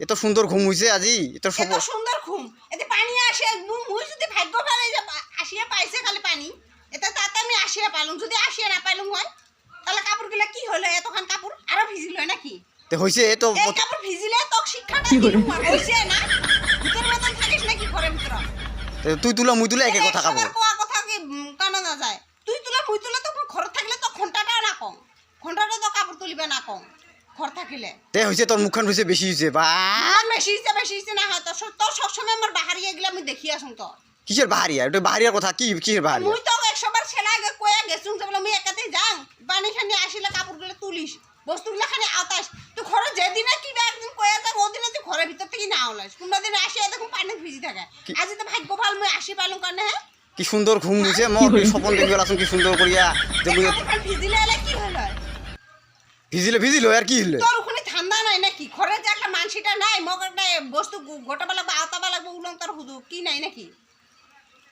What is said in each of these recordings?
এত সুন্দর ঘুম হয়েছে আজি? এত এত সুন্দর ঘুম। এতে পানি আসে মু- মুই যদি ভাগ্য ভালো যে আসিয়া পাইছে খালি পানি। এটা তাতে আমি আসিয়া পাইলুম। যদি আসিয়া না পাইলুম হয় তাহলে কাপড়গুলো কি হলো? এতখান কাপড় আরও ভিজিল হয় নাকি? তে হয়েছে তো এই কাপড় ভিজিলে তোর শিক্ষাটা কি হইছে না? ভিতর মতন থাকিস নাকি ঘরের ভিতর? তে তুই তুলা মুই তুলা একে কথা খাব কোয়া কথা কি কানা না যায় তুই তুলে মুই তুলে তো ঘর থাকলে তো ঘন্টাটাও না কম ঘন্টাটা তো কাপড় তুলিবে না কম ঘর থাকিলে। তে তোর মুখখান বেশি বা। আর বেশি হইছে বেশি হইছে না হয় তোর স- তোর সবসময় আমার বাহারিয়ে গেলে আমি দেখি আসুন তো কিসের বাহারিয়া এটা বাহারিয়ার কথা কি কিসের বাহারিয়া মুই তো একশোবার ছেলে আগে কয়ে গেছুন যে বলে মুই একাতেই যাং পানি খানি আসিলে কাপড়গুলো তুলিস বস্তুগুলো খানি আতাস তুই ঘরে যেদিনে কি বা একদিন কয়ে যাক ওদিনে তুই ঘরের ভিতর থেকে না ওলাস কোনবা দিন আসি দেখুন পানি ভিজি থাকে। তো ভাগ্য ভালো মুই আসি হ্যাঁ কি সুন্দর ঘুম হয়েছে মোর কি স্বপন দেখি কি সুন্দর করিয়া যে ভিজিলে কি হলো ভিজিলে ভিজিল আর কি হইলে তোর ওখানে ঠান্ডা নাই নাকি? ঘরে যে একটা মানসিটা নাই মগ একটা বস্তু গোটাবা লাগবে আওতাবা লাগবে উলং তোর হুদু কি নাই নাকি?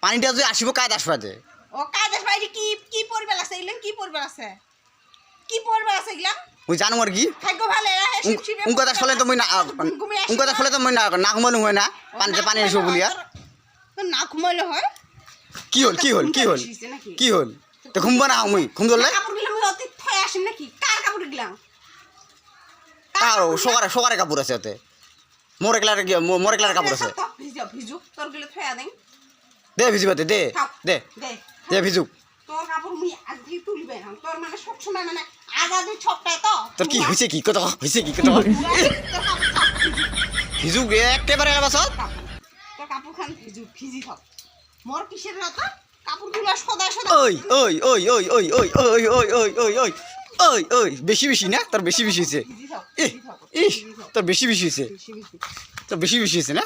পানিটা যদি আসিব কাজ আসবা যে ও কাজের বাইরে কি কি পরিবার আছে এগুলো কি পরিবার আছে? কি পরিবার আছে এগুলা মুই জানো আর কি? ভাগ্য ভালো এরা হে শিব শিবে উনকা ফলে তো মই না উনকা ফলে তো মই না না ঘুমানো হয় না পানিতে পানি এসব বলিয়া। না ঘুমাইলে হয়? কি হল কি হল কি হল? কি হল? তো ঘুমবা না মুই ঘুম ধরলে কাপড়গুলো আমি অতি থয়ে আসিম নাকি গেলাম কার সকারে সকারে কাপড় আছে ওতে মোর একলার কি মোর একলার কাপড় আছে ভিজু ভিজু তোরগুলো থয়ে দেন দে ভিজিবা দে দে দে ভিজুক তোর কাপড় মুই আজকে তুলবে না তোর মানে সবসময় মানে আজাদি ছপটায় তো তোর কি হয়েছে কি কত হয়েছে কি কত ভিজু। ভিজুক একেবারে বাসত। তোর কাপড় খান ভিজু ভিজি থাক মোর কিসের না তো কাপড়গুলো সদা সদা ওই ওই ওই ওই ওই ওই ওই ওই ওই ওই ওই ওই, বেশি বেশি না? তোর বেশি বেশি হয়েছে। ই তোর বেশি বেশি হয়েছে। তোর বেশি বেশি হয়েছে না?